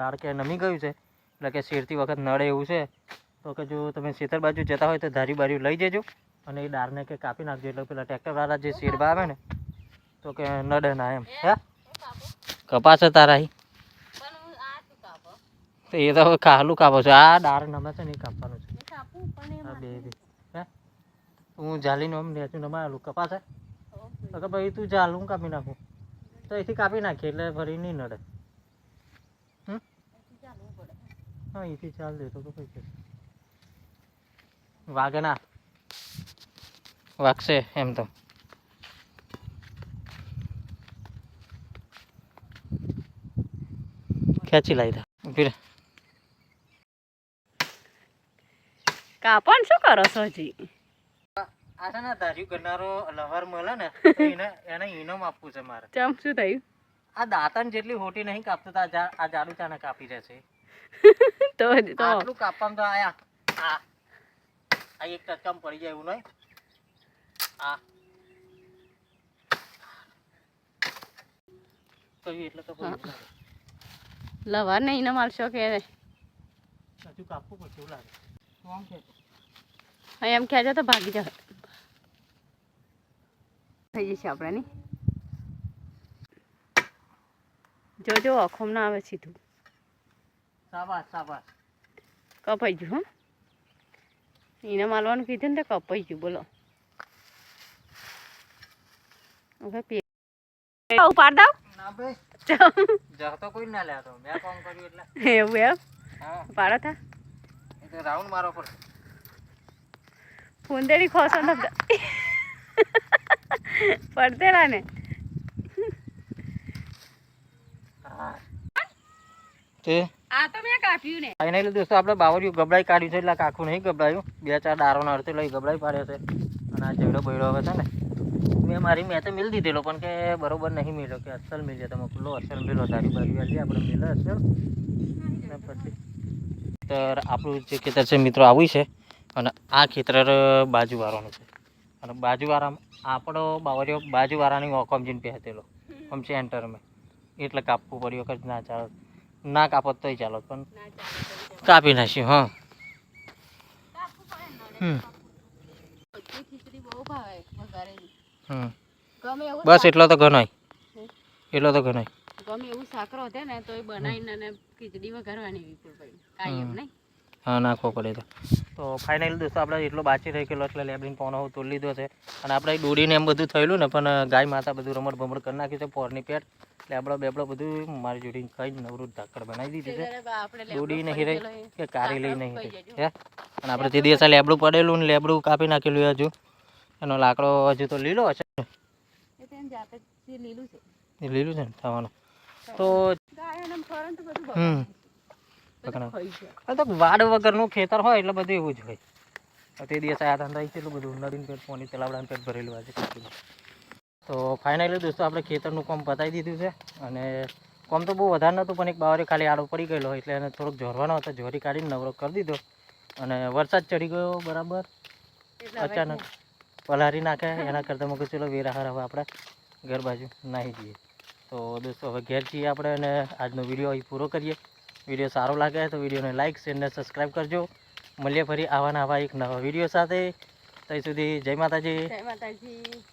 દાળ કે નમી ગયું છે? એટલે કે શેરતી વખત નડે એવું છે? તો કે જો તમે શેતર બાજુ જતા હોય તો ધારી બારી લઈ જજો અને એ દાળને કે કાપી નાખજો. એટલે પેલા ટ્રેક્ટરવાળા જે શેરબા આવે ને, તો કે નડે ના એમ. હે? કપાસ તારા તો એ તો ખાલું કાપો છો. આ ડાર નમે છે ને એ કાપવાનું છે. આ બે હે? હું જાલીને આમ નેચું નમાયેલું. કપાસ હે? ભાઈ તું હું કાપી નાખું. તો એથી કાપી નાખીએ એટલે ફરી નહીં નડે હમ? હા એથી ચાલ દે તો કઈ છે વાગે વાગશે એમ તો. ખેંચી લાવી દે ઊભી કાપણ શું કરો છો હજી? આ છે ધાર્યું કરનારો લવર મળે ને તો એને એને ઇનામ આપવું છે મારે. ચમ શું થયું? આ દાંતણ જેટલી હોટી નહીં કાપતો તો આ આ જાડુ ચાને કાપી રહેશે તો તો. આટલું કાપવામાં તો આયા. આ. આ એક ટચકામ પડી જાય એવું નહીં. આ. કહ્યું એટલે તો. લવાર ને એને મારશો કે હજુ કાપવું પડશે એવું લાગે. આમ ખેંચ. એમ કહેજો તો ભાગી જાવ થઈ જશે આપણે નહીં જોજો અખોમ ના આવે સીધું. શાબાશ શાબાશ કપાઈ ગયું હં. એને માલવાનું કીધું ને તો કપાઈ ગયું બોલો. હવે પે ઉપાડ દઉં. ના ભાઈ. જહ તો કોઈ ના લે મેં કામ કર્યું એટલે. એવું એમ? હા. પાડો થા એ તો રાઉન્ડ મારો પર ફૂંદેડી ખોસો ને પડતેડા ને તે આ તો મેં કાપ્યું ને. ફાઇનલી દોસ્તો આપણે બાવરિયું ગબડાઈ કાઢ્યું છે એટલે આખું નહીં ગબડાયું બે ચાર દારોનો અર્થે લઈ ગબડાઈ પાડ્યો છે. અને આ જેવડો બૈડો હવે છે ને. મેં મારી મેં તો મિલ દીધેલો પણ કે બરોબર નહીં મિલ્યો કે અસલ મિલ્યો તમે ખુલ્લો અસલ મિલો તારી બારી વાળી આપણે મિલે અસલ પછી તો આપણું જે ખેતર છે મિત્રો આવું છે. અને આ ખેતર બાજુવાળાનું છે. અને બાજુવાળામાં આપણો બાવરિયો બાજુવાળાની ઓકોમ જઈને પહેરેલો આમ સેન્ટરમાં. એટલે કાપવું પડ્યું વખત ના ચાલો. ના કાપત તોય ચાલો પણ કાપી નાખ્યું હા. હમ. ખીચડી બહુ ભાવે હમ. ગમે એવું બસ એટલો તો ઘણોય એટલો તો ઘણોય ગમે એવું સાકરો હતો ને તો એ બનાવીને ખીચડી વઘારવાની કાંઈ એમ નહીં. હા નાખવો પડે તો. તો ફાઇનલ દોસ્તો આપણે એટલો બાચી રહી ગયેલો એટલે લેબડીન પોનો તોડી લીધો છે. અને આપણે દોડીને એમ બધું થયેલું ને પણ ગાય માતા બધું રમડ ભમડ કરી નાખ્યું છે પોરની પેટ લેબડો બેબડો બધું મારી જોડીને ખાઈ નવરું ધાકડ બનાવી દીધી છે. દોડી નહીં રહી કે કારી લઈ નહીં રહી હે? અને આપણે તે દિવસે લેબડું પડેલું ને લેબડું કાપી નાખેલું હજુ. એનો લાકડો હજુ તો લીલો હશે. લીલું છે. લીલું છે ને થવાનું. તો હમ. તો વાડ વગરનું ખેતર હોય એટલે બધું એવું જ હોય. તો દિવસ આ ધંધા એટલું બધું નદીનું પેટ પોની તલાવડાનું પેટ ભરેલું આજે કેટલું તો ફાઇનલી દોસ્તો આપણે ખેતરનું કામ પતાવી દીધું છે અને કામ તો બહુ વધારે નહોતું પણ એક બાવરે ખાલી આડો પડી ગયેલો એટલે એને થોડોક જોરવાનો હતો જોરી કાઢીને નવરો કરી દીધો. અને વરસાદ ચડી ગયો બરાબર. અચાનક પલારી નાખે એના કરતાં મૂકી ચલો વેરાહાર હવે આપણે ઘર બાજુ નાહી જઈએ. તો દોસ્તો હવે ઘેર જઈએ આપણે અને આજનો વીડિયો અહીં પૂરો કરીએ. વીડિયો સારો લાગે તો વિડીયોને લાઇક શેર ને સબસ્ક્રાઈબ કરજો. મળીએ ફરી આવા ને આવા એક નવા વીડિયો સાથે. ત્યાં સુધી જય માતાજી. જય માતાજી.